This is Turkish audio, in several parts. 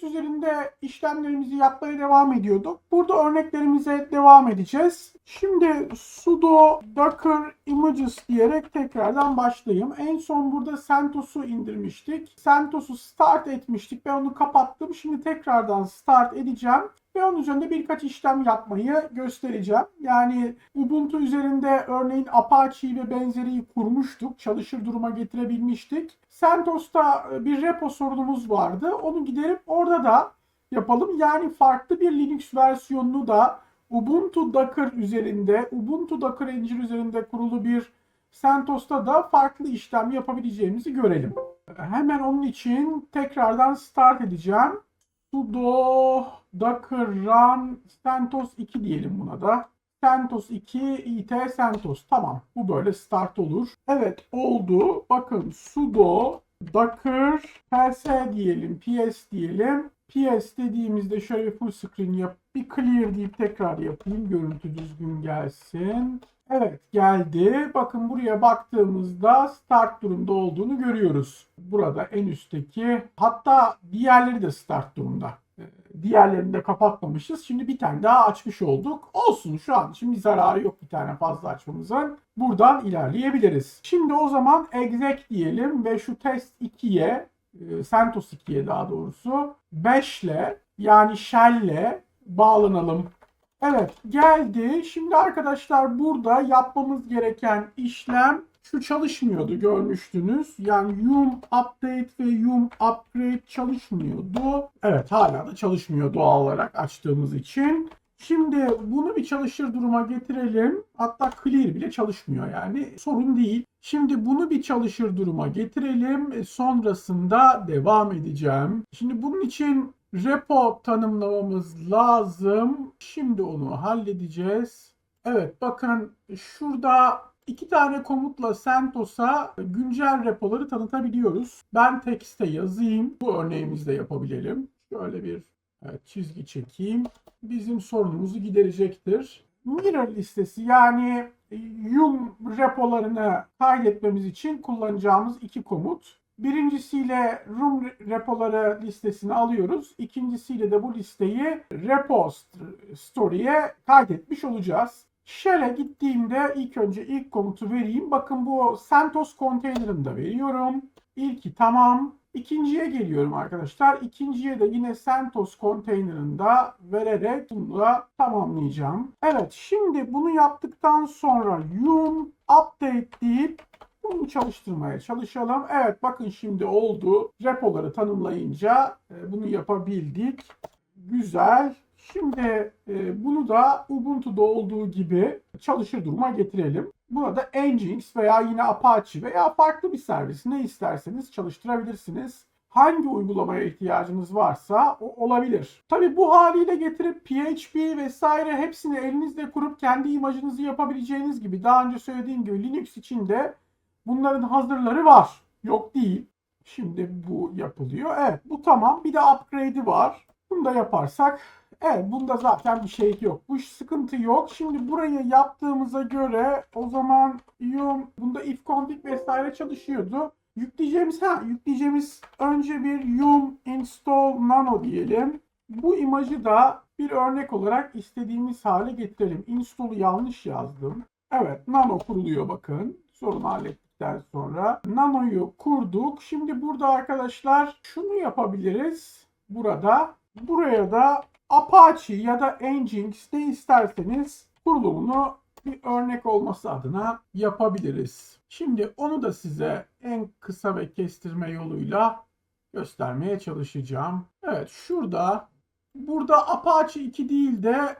Linux üzerinde işlemlerimizi yapmaya devam ediyorduk. Burada örneklerimize devam edeceğiz. Şimdi sudo docker images diyerek tekrardan başlayayım. En son burada CentOS'u indirmiştik. CentOS'u start etmiştik. Ben onu kapattım. Şimdi tekrardan start edeceğim. Ve onun üzerinde birkaç işlem yapmayı göstereceğim. Yani Ubuntu üzerinde örneğin Apache'yi ve benzeriyi kurmuştuk. Çalışır duruma getirebilmiştik. CentOS'ta bir repo sorunumuz vardı. Onu giderip orada da yapalım. Yani farklı bir Linux versiyonunu da Ubuntu Docker üzerinde, Ubuntu Docker Engine üzerinde kurulu bir CentOS'ta da farklı işlem yapabileceğimizi görelim. Hemen onun için tekrardan start edeceğim sudo docker run CentOS 2 diyelim buna da. CentOS 2 it CentOS. Tamam. Bu böyle start olur. Evet oldu. Bakın sudo docker ps diyelim. ps diyelim. ps dediğimizde şöyle full screen yap. Bir clear deyip tekrar yapayım. Görüntü düzgün gelsin. Evet geldi. Bakın buraya baktığımızda start durumda olduğunu görüyoruz. Burada en üstteki hatta diğerleri de start durumda. Ee, Diğerlerini de kapatmamışız. Şimdi bir tane daha açmış olduk. Olsun şu an. Şimdi zararı yok bir tane fazla açmamızın. Buradan ilerleyebiliriz. Şimdi o zaman exec diyelim ve şu test 2'ye e, CentOS 2'ye daha doğrusu 5 ile yani shell'le bağlanalım. Evet geldi. Şimdi arkadaşlar burada yapmamız gereken işlem şu çalışmıyordu görmüştünüz. Yani yum update ve yum upgrade çalışmıyordu. Evet hala da çalışmıyor doğal olarak açtığımız için. Şimdi bunu bir çalışır duruma getirelim. Hatta clear bile çalışmıyor yani. Sorun değil. Şimdi bunu bir çalışır duruma getirelim. Sonrasında devam edeceğim. Şimdi bunun için repo tanımlamamız lazım. Şimdi onu halledeceğiz. Evet bakın şurada iki tane komutla CentOS'a güncel repoları tanıtabiliyoruz. Ben tekste yazayım. Bu örneğimizde yapabilelim. Şöyle bir evet, çizgi çekeyim. Bizim sorunumuzu giderecektir. Mirror listesi yani yum repolarını kaydetmemiz için kullanacağımız iki komut. Birincisiyle room repoları listesini alıyoruz. İkincisiyle de bu listeyi repo story'e kaydetmiş olacağız. Shell'e gittiğimde ilk önce ilk komutu vereyim. Bakın bu CentOS container'ını da veriyorum. İlki tamam. İkinciye geliyorum arkadaşlar. İkinciye de yine CentOS container'ında vererek bunu da tamamlayacağım. Evet şimdi bunu yaptıktan sonra yum update deyip bunu çalıştırmaya çalışalım. Evet bakın şimdi oldu. Repoları tanımlayınca e, bunu yapabildik. Güzel. Şimdi e, bunu da Ubuntu'da olduğu gibi çalışır duruma getirelim. Burada Nginx veya yine Apache veya farklı bir servis ne isterseniz çalıştırabilirsiniz. Hangi uygulamaya ihtiyacınız varsa o olabilir. Tabi bu haliyle getirip PHP vesaire hepsini elinizde kurup kendi imajınızı yapabileceğiniz gibi daha önce söylediğim gibi Linux için de bunların hazırları var. Yok değil. Şimdi bu yapılıyor. Evet bu tamam. Bir de upgrade'i var. Bunu da yaparsak Evet bunda zaten bir şey yok. Bu sıkıntı yok. Şimdi burayı yaptığımıza göre o zaman yum bunda if config vesaire çalışıyordu. Yükleyeceğimiz ha yükleyeceğimiz önce bir yum install nano diyelim. Bu imajı da bir örnek olarak istediğimiz hale getirelim. Install'u yanlış yazdım. Evet nano kuruluyor bakın. Sorunu hallettikten sonra. Nano'yu kurduk. Şimdi burada arkadaşlar şunu yapabiliriz. Burada. Buraya da Apache ya da Nginx ne isterseniz kurulumunu bir örnek olması adına yapabiliriz. Şimdi onu da size en kısa ve kestirme yoluyla göstermeye çalışacağım. Evet şurada burada Apache 2 değil de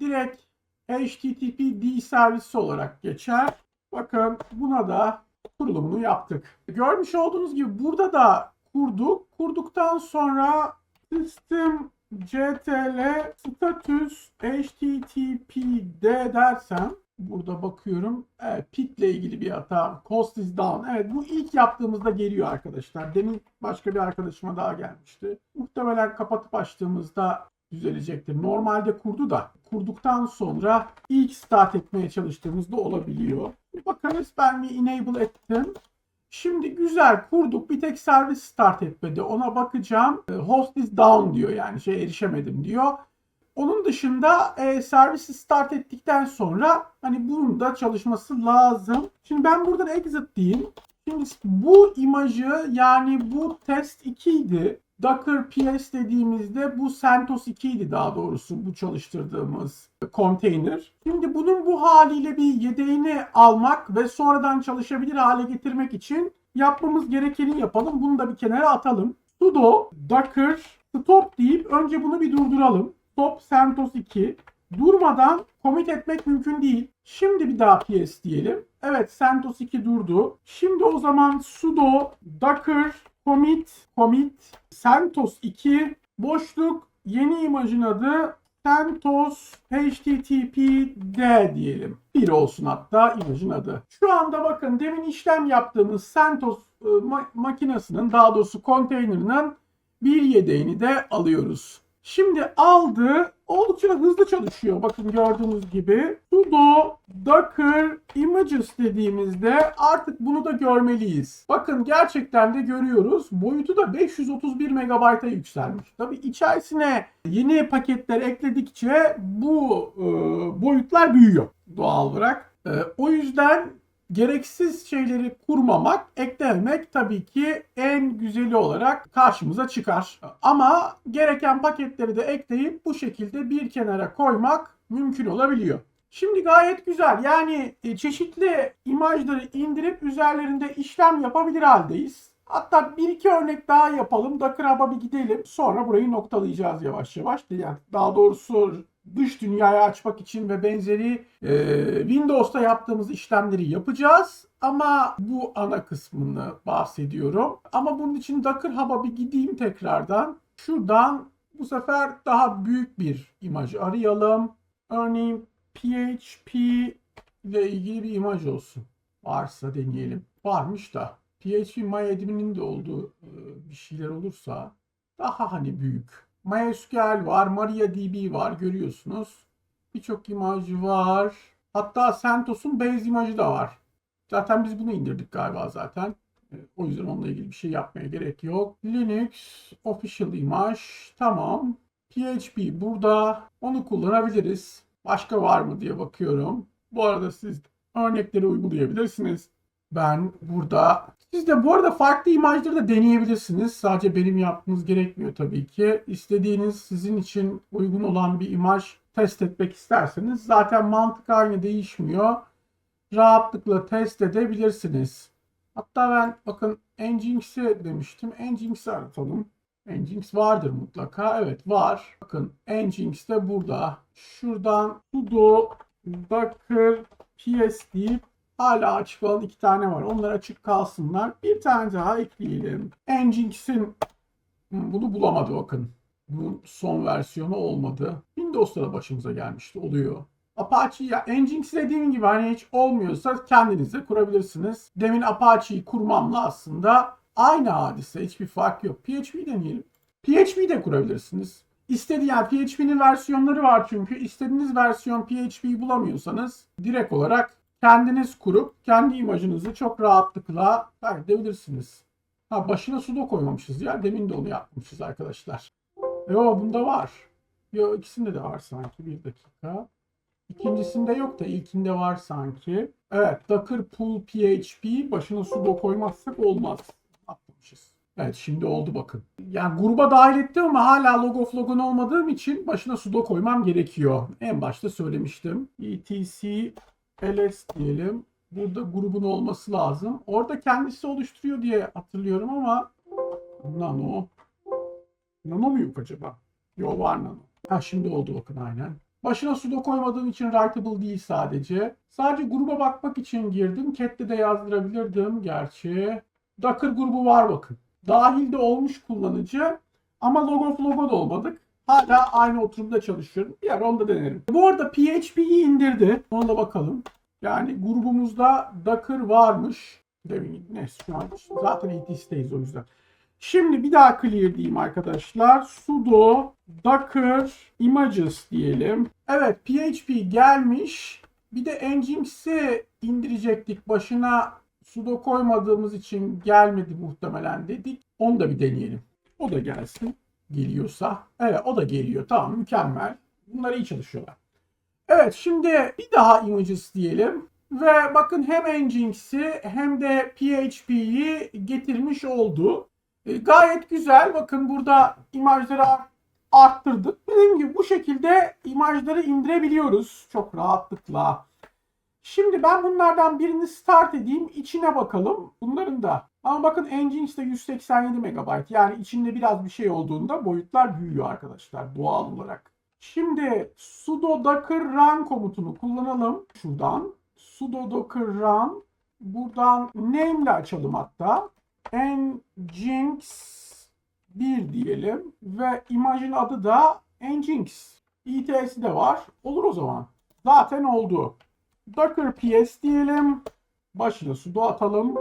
direkt HTTPD servisi olarak geçer. Bakın buna da kurulumunu yaptık. Görmüş olduğunuz gibi burada da kurduk. Kurduktan sonra system ctl status httpd dersem burada bakıyorum. Evet, pit ile ilgili bir hata. Cost is down. Evet bu ilk yaptığımızda geliyor arkadaşlar. Demin başka bir arkadaşıma daha gelmişti. Muhtemelen kapatıp açtığımızda düzelecektir. Normalde kurdu da kurduktan sonra ilk start etmeye çalıştığımızda olabiliyor. Bakınız ben bir enable ettim. Şimdi güzel kurduk. Bir tek servis start etmedi. Ona bakacağım. E, Host is down diyor yani şey erişemedim diyor. Onun dışında e, servisi start ettikten sonra hani bunun da çalışması lazım. Şimdi ben buradan exit diyeyim. Şimdi bu imajı yani bu test 2 idi. Docker PS dediğimizde bu CentOS 2 idi daha doğrusu bu çalıştırdığımız konteyner. Şimdi bunun bu haliyle bir yedeğini almak ve sonradan çalışabilir hale getirmek için yapmamız gerekeni yapalım. Bunu da bir kenara atalım. sudo docker stop deyip önce bunu bir durduralım. Stop CentOS 2. Durmadan commit etmek mümkün değil. Şimdi bir daha PS diyelim. Evet CentOS 2 durdu. Şimdi o zaman sudo docker commit commit CentOS 2 boşluk yeni imajın adı CentOS HTTPD diyelim. Bir olsun hatta imajın adı. Şu anda bakın demin işlem yaptığımız CentOS e, ma- makinesinin daha doğrusu konteynerinin bir yedeğini de alıyoruz. Şimdi aldı. Oldukça hızlı çalışıyor. Bakın gördüğünüz gibi. sudo docker images dediğimizde artık bunu da görmeliyiz. Bakın gerçekten de görüyoruz. Boyutu da 531 MB'a yükselmiş. Tabii içerisine yeni paketler ekledikçe bu e, boyutlar büyüyor doğal olarak. E, o yüzden gereksiz şeyleri kurmamak, eklememek tabii ki en güzeli olarak karşımıza çıkar. Ama gereken paketleri de ekleyip bu şekilde bir kenara koymak mümkün olabiliyor. Şimdi gayet güzel. Yani e, çeşitli imajları indirip üzerlerinde işlem yapabilir haldeyiz. Hatta bir iki örnek daha yapalım. Docker Hub'a bir gidelim. Sonra burayı noktalayacağız yavaş yavaş. Yani daha doğrusu dış dünyaya açmak için ve benzeri e, Windows'ta yaptığımız işlemleri yapacağız. Ama bu ana kısmını bahsediyorum. Ama bunun için Docker Hub'a bir gideyim tekrardan. Şuradan bu sefer daha büyük bir imaj arayalım. Örneğin PHP ile ilgili bir imaj olsun. Varsa deneyelim. Varmış da. PHP MyAdmin'in de olduğu e, bir şeyler olursa daha hani büyük. MySQL var, MariaDB var görüyorsunuz. Birçok imaj var. Hatta CentOS'un base imajı da var. Zaten biz bunu indirdik galiba zaten. E, O yüzden onunla ilgili bir şey yapmaya gerek yok. Linux Official Image. Tamam. PHP burada. Onu kullanabiliriz. Başka var mı diye bakıyorum. Bu arada siz örnekleri uygulayabilirsiniz. Ben burada siz de bu arada farklı imajları da deneyebilirsiniz. Sadece benim yapmanız gerekmiyor tabii ki. İstediğiniz sizin için uygun olan bir imaj test etmek isterseniz zaten mantık aynı değişmiyor. Rahatlıkla test edebilirsiniz. Hatta ben bakın Nginx'i demiştim. Nginx'i aratalım. Nginx vardır mutlaka. Evet var. Bakın Nginx de burada. Şuradan sudo docker ps deyip hala açık olan iki tane var. Onlar açık kalsınlar. Bir tane daha ekleyelim. Nginx'in bunu bulamadı bakın. Bunun son versiyonu olmadı. Windows'ta da başımıza gelmişti. Oluyor. Apache ya Nginx dediğim gibi hani hiç olmuyorsa kendiniz de kurabilirsiniz. Demin Apache'yi kurmamla aslında aynı hadise. Hiçbir fark yok. PHP deneyelim. PHP de kurabilirsiniz. İstediği yani PHP'nin versiyonları var çünkü. İstediğiniz versiyon PHP'yi bulamıyorsanız direkt olarak kendiniz kurup kendi imajınızı çok rahatlıkla kaydedebilirsiniz. Ha başına sudo koymamışız ya. Demin de onu yapmışız arkadaşlar. Yo bunda var. Yo ikisinde de var sanki. Bir dakika. İkincisinde yok da ilkinde var sanki. Evet Docker Pull PHP başına sudo koymazsak olmaz. Yapmışız. Evet şimdi oldu bakın. Yani gruba dahil ettim ama hala log of logon olmadığım için başına sudo koymam gerekiyor. En başta söylemiştim. etc ls diyelim. Burada grubun olması lazım. Orada kendisi oluşturuyor diye hatırlıyorum ama nano. Nano mu yok acaba? Yok var nano. Ha şimdi oldu bakın aynen. Başına sudo koymadığım için writable değil sadece. Sadece gruba bakmak için girdim. Cat'te de yazdırabilirdim gerçi. Docker grubu var bakın. Dahilde olmuş kullanıcı ama log of logo da olmadık. Hala aynı oturumda çalışıyorum. Bir ara onu da denerim. Bu arada PHP'yi indirdi. Ona da bakalım. Yani grubumuzda Docker varmış. Demin neyse şu an zaten ETS'teyiz o yüzden. Şimdi bir daha clear diyeyim arkadaşlar. sudo docker images diyelim. Evet PHP gelmiş. Bir de Nginx'i indirecektik. Başına sudo koymadığımız için gelmedi muhtemelen dedik. Onu da bir deneyelim. O da gelsin. Geliyorsa. Evet o da geliyor. Tamam mükemmel. Bunlar iyi çalışıyorlar. Evet şimdi bir daha images diyelim. Ve bakın hem Nginx'i hem de PHP'yi getirmiş oldu. E, gayet güzel. Bakın burada imajları art- arttırdık. Dediğim gibi bu şekilde imajları indirebiliyoruz çok rahatlıkla. Şimdi ben bunlardan birini start edeyim. içine bakalım. Bunların da. Ama bakın Nginx de 187 MB. Yani içinde biraz bir şey olduğunda boyutlar büyüyor arkadaşlar doğal olarak. Şimdi sudo docker run komutunu kullanalım. Şuradan sudo docker run. Buradan name ile açalım hatta. Nginx 1 diyelim. Ve imajın adı da Nginx. ITS'i de var. Olur o zaman. Zaten oldu. Docker PS diyelim. Başına sudo atalım.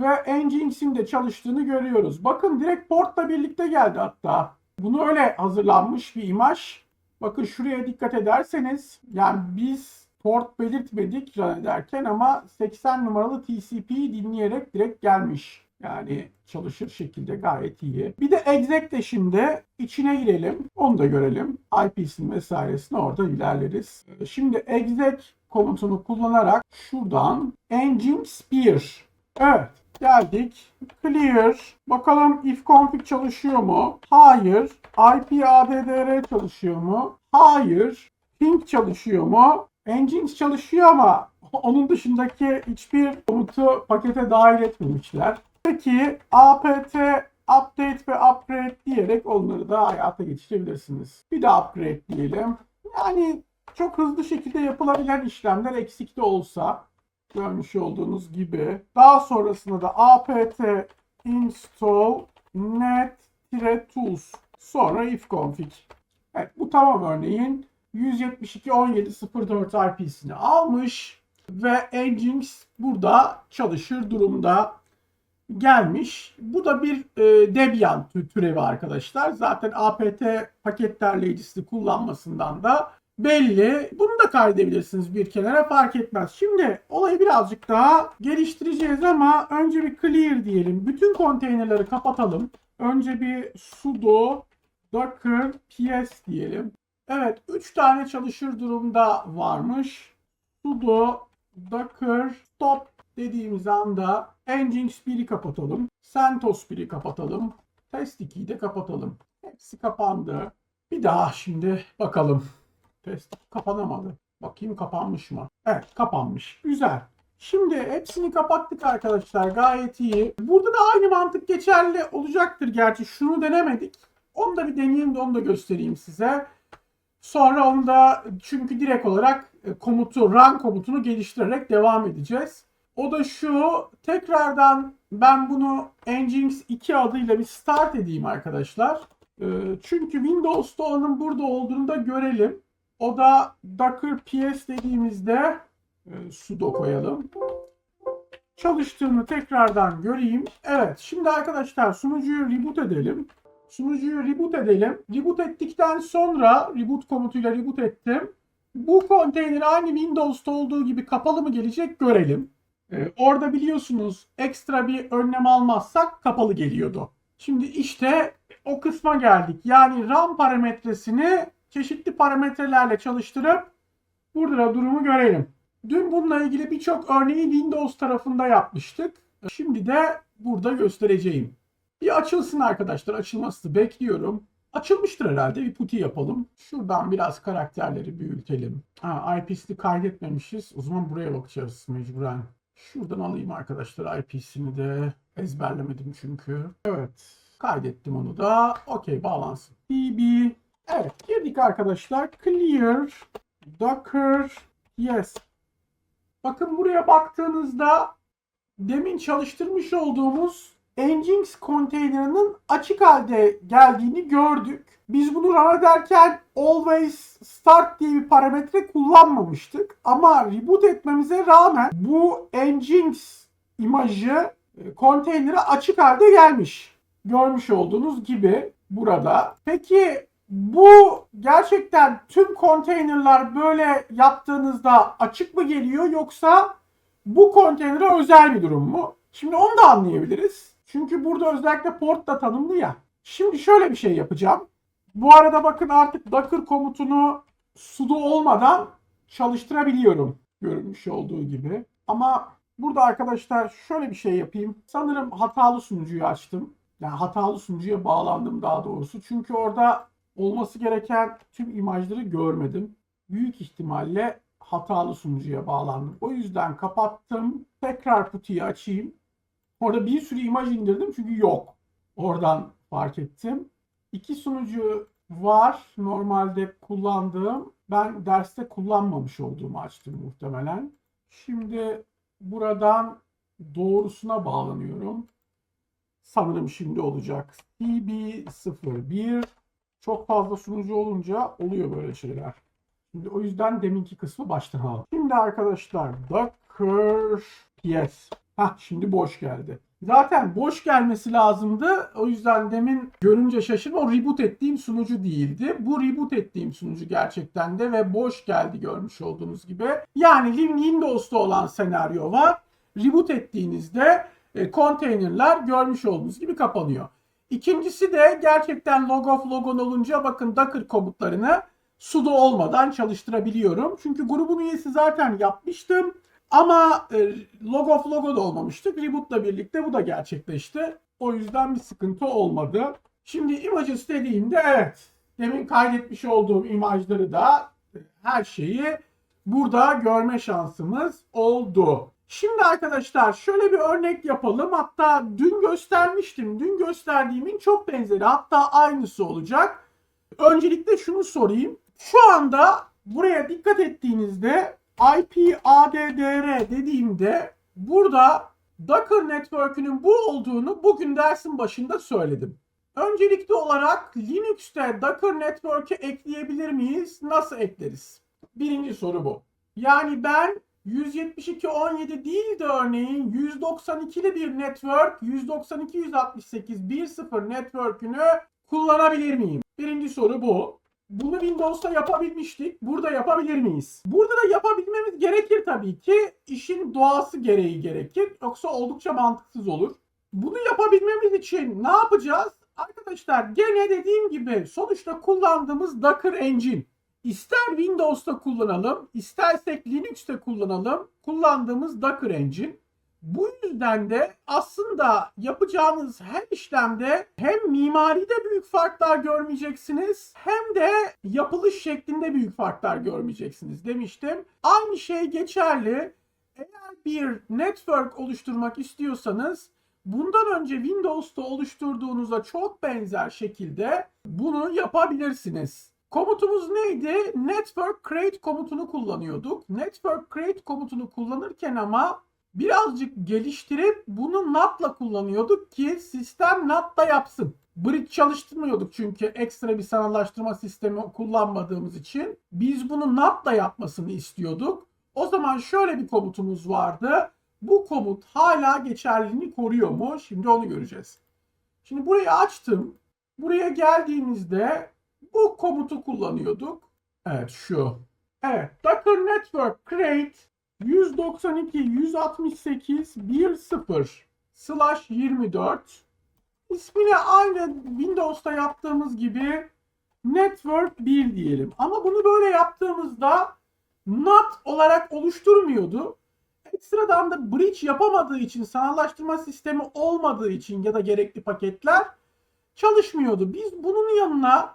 Ve Nginx'in de çalıştığını görüyoruz. Bakın direkt portla birlikte geldi hatta. Bunu öyle hazırlanmış bir imaj. Bakın şuraya dikkat ederseniz yani biz port belirtmedik run ederken ama 80 numaralı TCP'yi dinleyerek direkt gelmiş. Yani çalışır şekilde gayet iyi. Bir de exec de şimdi içine girelim. Onu da görelim. IP'sinin vesairesine orada ilerleriz. Şimdi exec komutunu kullanarak şuradan nginx 1 Evet geldik. Clear. Bakalım if config çalışıyor mu? Hayır. IP addr çalışıyor mu? Hayır. Ping çalışıyor mu? Nginx çalışıyor ama onun dışındaki hiçbir komutu pakete dahil etmemişler. Peki apt update ve upgrade diyerek onları da hayata geçirebilirsiniz. Bir de upgrade diyelim. Yani çok hızlı şekilde yapılabilen işlemler eksikte olsa görmüş olduğunuz gibi. Daha sonrasında da apt install net-tools sonra ifconfig. Evet bu tamam örneğin 172.17.04 IP'sini almış ve Nginx burada çalışır durumda gelmiş. Bu da bir e, Debian tü- türevi arkadaşlar. Zaten apt paket derleyicisi kullanmasından da belli. Bunu da kaydedebilirsiniz bir kenara fark etmez. Şimdi olayı birazcık daha geliştireceğiz ama önce bir clear diyelim. Bütün konteynerleri kapatalım. Önce bir sudo docker ps diyelim. Evet 3 tane çalışır durumda varmış. sudo docker stop dediğimiz anda Nginx 1'i kapatalım. CentOS 1'i kapatalım. Test 2'yi de kapatalım. Hepsi kapandı. Bir daha şimdi bakalım. Test kapanamadı. Bakayım kapanmış mı? Evet kapanmış. Güzel. Şimdi hepsini kapattık arkadaşlar. Gayet iyi. Burada da aynı mantık geçerli olacaktır gerçi. Şunu denemedik. Onu da bir deneyeyim de onu da göstereyim size. Sonra onu da çünkü direkt olarak e, komutu, run komutunu geliştirerek devam edeceğiz. O da şu. Tekrardan ben bunu Nginx 2 adıyla bir start edeyim arkadaşlar. E, Çünkü Windows'ta onun burada olduğunu da görelim. O da docker ps dediğimizde e, sudo koyalım. Çalıştığını tekrardan göreyim. Evet şimdi arkadaşlar sunucuyu reboot edelim. Sunucuyu reboot edelim. Reboot ettikten sonra reboot komutuyla reboot ettim. Bu konteyner aynı Windows'ta olduğu gibi kapalı mı gelecek görelim. Ee, orada biliyorsunuz ekstra bir önlem almazsak kapalı geliyordu. Şimdi işte o kısma geldik. Yani RAM parametresini çeşitli parametrelerle çalıştırıp burada da durumu görelim. Dün bununla ilgili birçok örneği Windows tarafında yapmıştık. Şimdi de burada göstereceğim. Bir açılsın arkadaşlar. Açılmasını bekliyorum. Açılmıştır herhalde. Bir putty yapalım. Şuradan biraz karakterleri büyütelim. Ha, IP'sini kaydetmemişiz. O zaman buraya bakacağız mecburen. Şuradan alayım arkadaşlar IP'sini de. Ezberlemedim çünkü. Evet. Kaydettim onu da. Okey bağlansın. db. Evet girdik arkadaşlar. Clear. Docker. Yes. Bakın buraya baktığınızda demin çalıştırmış olduğumuz Nginx konteynerinin açık halde geldiğini gördük. Biz bunu run ederken always start diye bir parametre kullanmamıştık. Ama reboot etmemize rağmen bu Nginx imajı e, konteynere açık halde gelmiş. Görmüş olduğunuz gibi burada. Peki bu gerçekten tüm konteynerler böyle yaptığınızda açık mı geliyor yoksa bu konteynere özel bir durum mu? Şimdi onu da anlayabiliriz. Çünkü burada özellikle port da tanımlı ya. Şimdi şöyle bir şey yapacağım. Bu arada bakın artık Docker komutunu sudo olmadan çalıştırabiliyorum. Görünmüş olduğu gibi. Ama burada arkadaşlar şöyle bir şey yapayım. Sanırım hatalı sunucuyu açtım. Yani hatalı sunucuya bağlandım daha doğrusu. Çünkü orada olması gereken tüm imajları görmedim. Büyük ihtimalle hatalı sunucuya bağlandım. O yüzden kapattım. Tekrar kutuyu açayım. Orada bir sürü imaj indirdim çünkü yok. Oradan fark ettim. İki sunucu var normalde kullandığım. Ben derste kullanmamış olduğumu açtım muhtemelen. Şimdi buradan doğrusuna bağlanıyorum. Sanırım şimdi olacak. CB01 çok fazla sunucu olunca oluyor böyle şeyler. Şimdi o yüzden deminki kısmı baştan alalım. Şimdi arkadaşlar Docker PS. Hah şimdi boş geldi. Zaten boş gelmesi lazımdı. O yüzden demin görünce şaşırma. O reboot ettiğim sunucu değildi. Bu reboot ettiğim sunucu gerçekten de ve boş geldi görmüş olduğunuz gibi. Yani Windows'ta olan senaryo var. Reboot ettiğinizde e, konteynerler görmüş olduğunuz gibi kapanıyor. İkincisi de gerçekten log of logon olunca bakın Docker komutlarını sudo olmadan çalıştırabiliyorum. Çünkü grubun üyesi zaten yapmıştım. Ama e, log of logo da olmamıştık. Reboot'la birlikte bu da gerçekleşti. O yüzden bir sıkıntı olmadı. Şimdi images dediğimde evet demin kaydetmiş olduğum imajları da e, her şeyi burada görme şansımız oldu. Şimdi arkadaşlar şöyle bir örnek yapalım. Hatta dün göstermiştim. Dün gösterdiğimin çok benzeri hatta aynısı olacak. Öncelikle şunu sorayım. Şu anda buraya dikkat ettiğinizde IP ADDR dediğimde burada Docker Network'ünün bu olduğunu bugün dersin başında söyledim. Öncelikli olarak Linux'te Docker Network'e ekleyebilir miyiz? Nasıl ekleriz? Birinci soru bu. Yani ben 172.17 değil de örneğin 192'li bir network 192.168.1.0 network'ünü kullanabilir miyim? Birinci soru bu. Bunu Windows'ta yapabilmiştik. Burada yapabilir miyiz? Burada da yapabilmemiz gerekir tabii ki. İşin doğası gereği gerekir. Yoksa oldukça mantıksız olur. Bunu yapabilmemiz için ne yapacağız? Arkadaşlar gene dediğim gibi sonuçta kullandığımız Docker Engine. İster Windows'ta kullanalım, istersek Linux'te kullanalım. Kullandığımız Docker Engine. Bu yüzden de aslında yapacağınız her işlemde hem mimaride büyük farklar görmeyeceksiniz hem de yapılış şeklinde büyük farklar görmeyeceksiniz demiştim. Aynı şey geçerli. Eğer bir network oluşturmak istiyorsanız bundan önce Windows'ta oluşturduğunuza çok benzer şekilde bunu yapabilirsiniz. Komutumuz neydi? Network create komutunu kullanıyorduk. Network create komutunu kullanırken ama birazcık geliştirip bunu NAT'la kullanıyorduk ki sistem NAT'la yapsın. Bridge çalıştırmıyorduk çünkü ekstra bir sanallaştırma sistemi kullanmadığımız için. Biz bunu NAT'la yapmasını istiyorduk. O zaman şöyle bir komutumuz vardı. Bu komut hala geçerliliğini koruyor mu? Şimdi onu göreceğiz. Şimdi burayı açtım. Buraya geldiğimizde bu komutu kullanıyorduk. Evet şu. Evet. Docker Network Create 192 168 10 slash 24 ismini aynı Windows'ta yaptığımız gibi Network 1 diyelim. Ama bunu böyle yaptığımızda NAT olarak oluşturmuyordu. Ekstradan da bridge yapamadığı için, sanallaştırma sistemi olmadığı için ya da gerekli paketler çalışmıyordu. Biz bunun yanına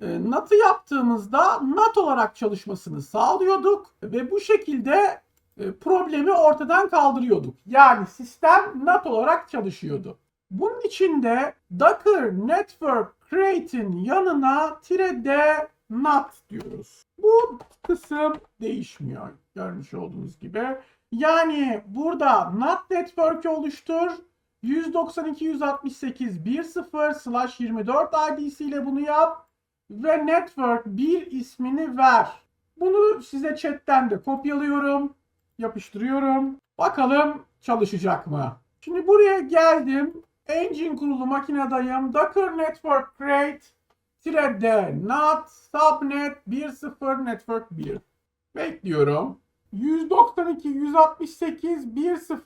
NAT'ı yaptığımızda NAT olarak çalışmasını sağlıyorduk ve bu şekilde e, problemi ortadan kaldırıyorduk. Yani sistem NAT olarak çalışıyordu. Bunun için de Docker Network Create'in yanına tire D NAT diyoruz. Bu kısım değişmiyor görmüş olduğunuz gibi. Yani burada NAT Network'ü oluştur. 192.168.1.0 slash 24 ID'si ile bunu yap ve network 1 ismini ver. Bunu size chatten de kopyalıyorum, yapıştırıyorum. Bakalım çalışacak mı? Şimdi buraya geldim. Engine kurulu makinedayım. Docker Network Create tire D NAT subnet 1.0 network 1. Bekliyorum. 192, 168,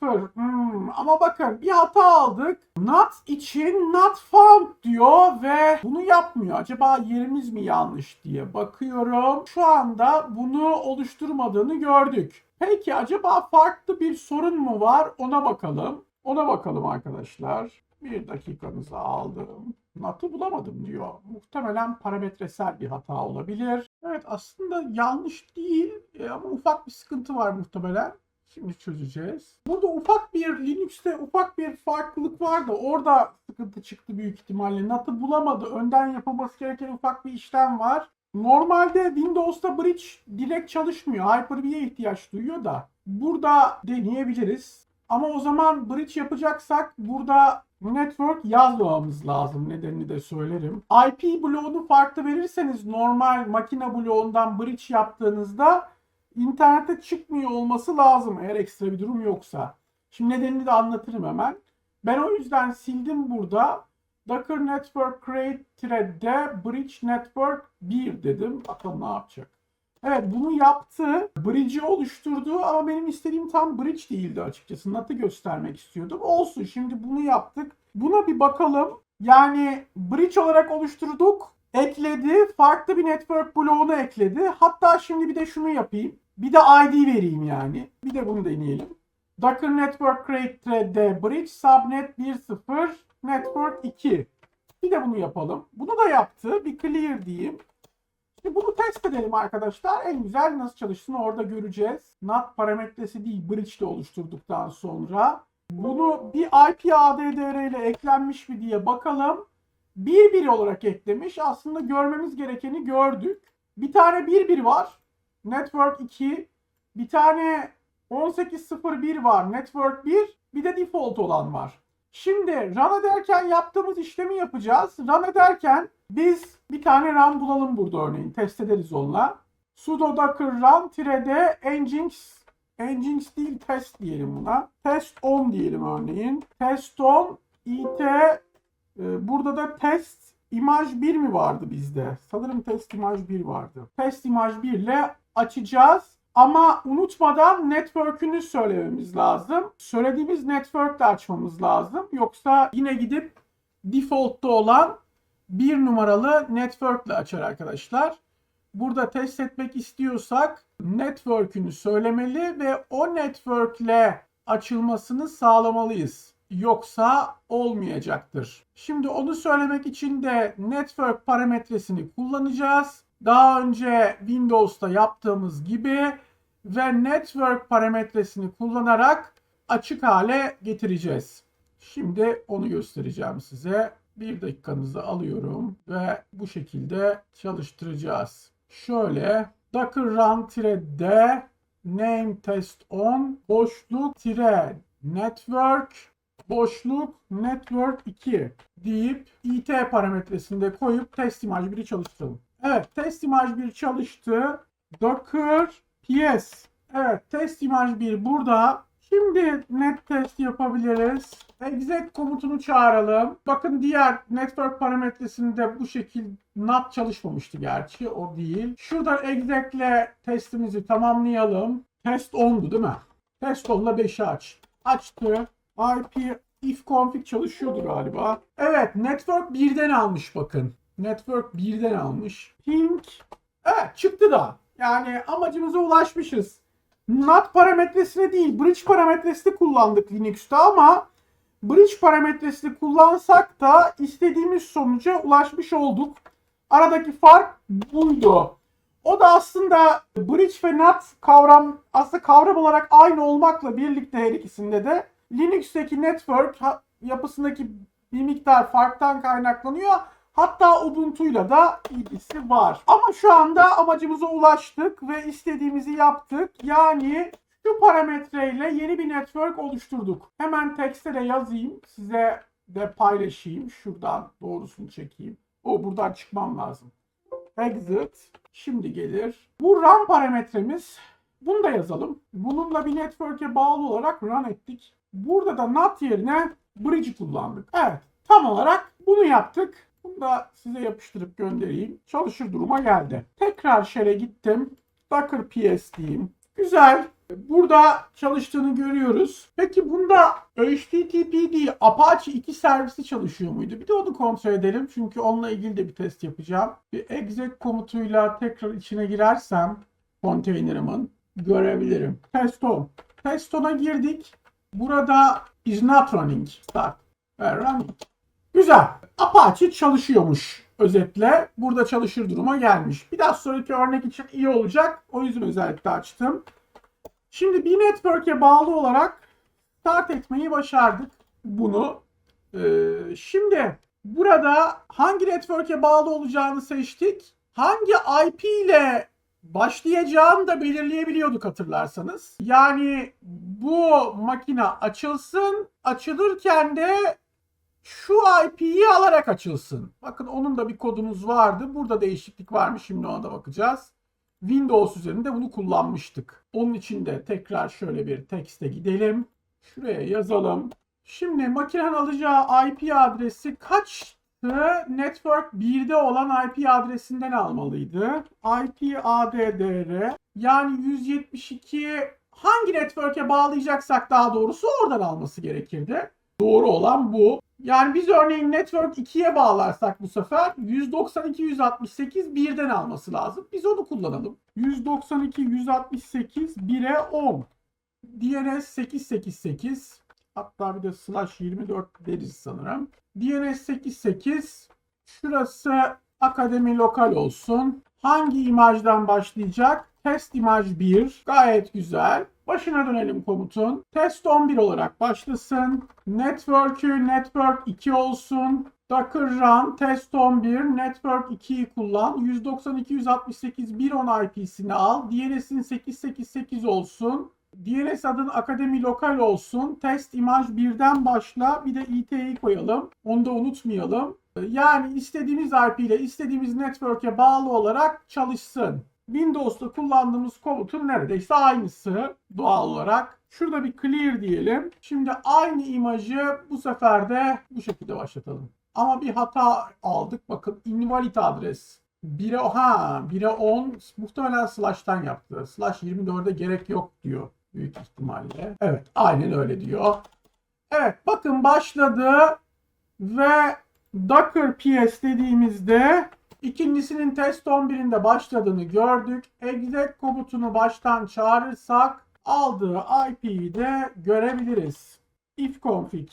10. Hmm, ama bakın bir hata aldık. Not için not found diyor ve bunu yapmıyor. Acaba yerimiz mi yanlış diye bakıyorum. Şu anda bunu oluşturmadığını gördük. Peki acaba farklı bir sorun mu var? Ona bakalım. Ona bakalım arkadaşlar. Bir dakikanızı aldım. Not'u bulamadım diyor. Muhtemelen parametresel bir hata olabilir. Evet aslında yanlış değil e, ama ufak bir sıkıntı var muhtemelen. Şimdi çözeceğiz. Burada ufak bir Linux'te ufak bir farklılık var da orada sıkıntı çıktı büyük ihtimalle. NAT'ı bulamadı. Önden yapılması gereken ufak bir işlem var. Normalde Windows'ta Bridge direkt çalışmıyor. Hyper-V'ye ihtiyaç duyuyor da. Burada deneyebiliriz. Ama o zaman bridge yapacaksak burada network yazmamamız lazım. Nedenini de söylerim. IP bloğunu farklı verirseniz normal makine bloğundan bridge yaptığınızda internete çıkmıyor olması lazım eğer ekstra bir durum yoksa. Şimdi nedenini de anlatırım hemen. Ben o yüzden sildim burada. Docker Network Create-D Bridge Network 1 dedim. Bakalım ne yapacak. Evet bunu yaptı. Bridge'i oluşturdu ama benim istediğim tam bridge değildi açıkçası. NAT'ı göstermek istiyordum. Olsun şimdi bunu yaptık. Buna bir bakalım. Yani bridge olarak oluşturduk. Ekledi. Farklı bir network bloğunu ekledi. Hatta şimdi bir de şunu yapayım. Bir de ID vereyim yani. Bir de bunu deneyelim. Docker Network Create D Bridge Subnet 1.0 Network 2. Bir de bunu yapalım. Bunu da yaptı. Bir clear diyeyim. Şimdi bunu test edelim arkadaşlar. En güzel nasıl çalıştığını orada göreceğiz. NAT parametresi değil, bridge de oluşturduktan sonra. Bunu bir IP ADDR ile eklenmiş mi diye bakalım. Bir bir olarak eklemiş. Aslında görmemiz gerekeni gördük. Bir tane bir bir var. Network 2. Bir tane 1801 var. Network 1. Bir de default olan var. Şimdi run ederken yaptığımız işlemi yapacağız. Run ederken biz bir tane run bulalım burada örneğin. Test ederiz onunla. sudo docker run -d nginx nginx değil test diyelim buna. Test on diyelim örneğin. Test on it e, burada da test imaj 1 mi vardı bizde? Sanırım test imaj 1 vardı. Test imaj 1 ile açacağız. Ama unutmadan network'ünü söylememiz lazım. Söylediğimiz network'le açmamız lazım. Yoksa yine gidip default'ta olan bir numaralı network'le açar arkadaşlar. Burada test etmek istiyorsak network'ünü söylemeli ve o network'le açılmasını sağlamalıyız. Yoksa olmayacaktır. Şimdi onu söylemek için de network parametresini kullanacağız. Daha önce Windows'ta yaptığımız gibi ve network parametresini kullanarak açık hale getireceğiz. Şimdi onu göstereceğim size. Bir dakikanızı alıyorum ve bu şekilde çalıştıracağız. Şöyle docker run-d name test on boşluk tire network boşluk network 2 deyip it parametresinde koyup test imaj 1'i çalıştıralım. Evet test imaj 1 çalıştı. Docker ps Evet test imaj 1 burada. Şimdi net test yapabiliriz. Exec komutunu çağıralım. Bakın diğer network parametresinde bu şekil not çalışmamıştı gerçi. O değil. Şuradan exec'le testimizi tamamlayalım. Test 10'du değil mi? Test 10'la 5'i aç. Açtı. IP if config çalışıyordu galiba. Evet network 1'den almış bakın. Network 1'den almış. Ping evet çıktı da. Yani amacımıza ulaşmışız. NAT parametresini değil, bridge parametresini kullandık Linux'ta ama bridge parametresini kullansak da istediğimiz sonuca ulaşmış olduk. Aradaki fark buydu. O da aslında bridge ve NAT kavram aslında kavram olarak aynı olmakla birlikte her ikisinde de Linux'teki network yapısındaki bir miktar farktan kaynaklanıyor. Hatta Ubuntu'yla da ilgisi var. Ama şu anda amacımıza ulaştık ve istediğimizi yaptık. Yani şu parametreyle yeni bir network oluşturduk. Hemen tekste de yazayım. Size de paylaşayım. Şuradan doğrusunu çekeyim. O buradan çıkmam lazım. Exit. Şimdi gelir. Bu run parametremiz. Bunu da yazalım. Bununla bir network'e bağlı olarak run ettik. Burada da not yerine bridge kullandık. Evet. Tam olarak bunu yaptık. Bunu da size yapıştırıp göndereyim. Çalışır duruma geldi. Tekrar shell'e gittim. Docker ps. Güzel. Burada çalıştığını görüyoruz. Peki bunda HTTP değil Apache 2 servisi çalışıyor muydu? Bir de onu kontrol edelim. Çünkü onunla ilgili de bir test yapacağım. Bir exec komutuyla tekrar içine girersem konteynerimin görebilirim. Test on. Test on'a girdik. Burada is not running. Start. Running. Güzel. Apache çalışıyormuş özetle. Burada çalışır duruma gelmiş. Bir daha sonraki örnek için iyi olacak. O yüzden özellikle açtım. Şimdi bir network'e bağlı olarak start etmeyi başardık bunu. Ee, şimdi burada hangi network'e bağlı olacağını seçtik. Hangi IP ile başlayacağını da belirleyebiliyorduk hatırlarsanız. Yani bu makine açılsın, açılırken de şu IP'yi alarak açılsın. Bakın onun da bir kodumuz vardı. Burada değişiklik var mı? Şimdi ona da bakacağız. Windows üzerinde bunu kullanmıştık. Onun için de tekrar şöyle bir tekste gidelim. Şuraya yazalım. Şimdi makinenin alacağı IP adresi kaçtı? Network 1'de olan IP adresinden almalıydı. IP addr yani 172 hangi network'e bağlayacaksak daha doğrusu oradan alması gerekirdi. Doğru olan bu. Yani biz örneğin Network 2'ye bağlarsak bu sefer 192 168 birden alması lazım. Biz onu kullanalım. 192 168 1'e 10. DNS 888 hatta bir de slash 24 deriz sanırım. DNS 88 şurası akademi lokal olsun. Hangi imajdan başlayacak? Test imaj 1. Gayet güzel. Başına dönelim komutun. Test 11 olarak başlasın. Network'ü network 2 olsun. Docker run test 11 network 2'yi kullan. 192 168 110 IP'sini al. DNS'in 888 olsun. DNS adın akademi lokal olsun. Test imaj 1'den başla. Bir de IT'yi koyalım. Onu da unutmayalım. Yani istediğimiz IP ile istediğimiz network'e bağlı olarak çalışsın. Windows'ta kullandığımız komutun neredeyse aynısı doğal olarak. Şurada bir clear diyelim. Şimdi aynı imajı bu sefer de bu şekilde başlatalım. Ama bir hata aldık. Bakın invalid adres. 1'e ha 1'e 10 muhtemelen slash'tan yaptı. Slash 24'e gerek yok diyor büyük ihtimalle. Evet aynen öyle diyor. Evet bakın başladı ve Docker PS dediğimizde ikincisinin test 11'inde başladığını gördük. Exec komutunu baştan çağırırsak aldığı IP'yi de görebiliriz. ifconfig.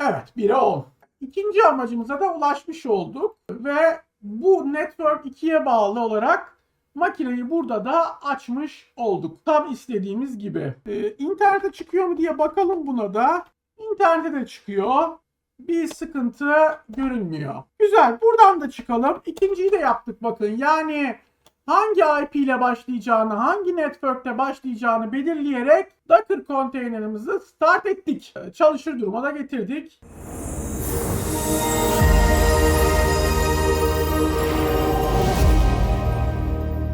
Evet 1'e 10. İkinci amacımıza da ulaşmış olduk ve bu network 2'ye bağlı olarak makineyi burada da açmış olduk. Tam istediğimiz gibi. Ee, internete çıkıyor mu diye bakalım buna da. İnternete de çıkıyor. Bir sıkıntı görünmüyor. Güzel. Buradan da çıkalım. İkinciyi de yaptık bakın. Yani hangi IP ile başlayacağını, hangi network'te başlayacağını belirleyerek Docker konteynerimizi start ettik. Çalışır duruma da getirdik.